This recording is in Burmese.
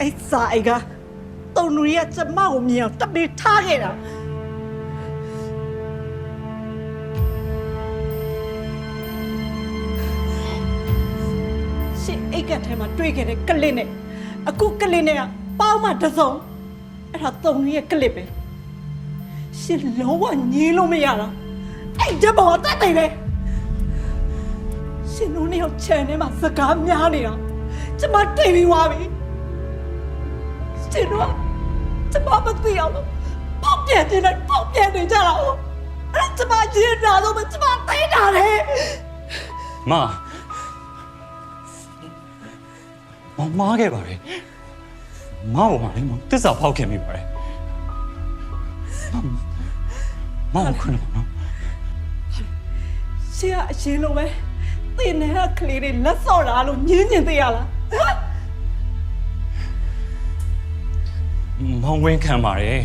အဲ့စာအိတ်ကတုံနူရီကကျမကိုမြင်အောင်တပ်ပြီးထားခဲ့တာရှင်အိတ်ကထဲမှာတွေ့ခဲ့တဲ့ကလစ်နဲ့အခုကလစ်နဲ့ကပေါင်းမှတစ်စုံအဲ့ဒါတုံနူရီရဲ့ကလစ်ပဲရှင်လုံးဝညီးလို့မရတာအဲ့ဓာတ်ပေါ်တက်တယ်လေရှင်တို့နှစ်ယောက်ချန်ထဲမှာစကားများနေတာကျမတိတ်ပြီးသွားပြီရှင်တို့က ကျမမသိအောင်လို့ပေါက်ပြန်နေတယ်ပေါက်ပြန်နေကြတာ哦အဲ့ဒါကျမရင်နာလို့မကျမသိတာလေမမမားခဲ့ပါလေမအောင်ပါလေမတစ္ဆာဖောက်ခင်မိပါတယ်မမခွန်းပါနော်ရှင်ကအရင်လိုပဲတင်နေတဲ့ကလေးတွေလက်စော့လာလို့ညင်းညင်သိရလား မောင်ဝင်းခံပါတယ်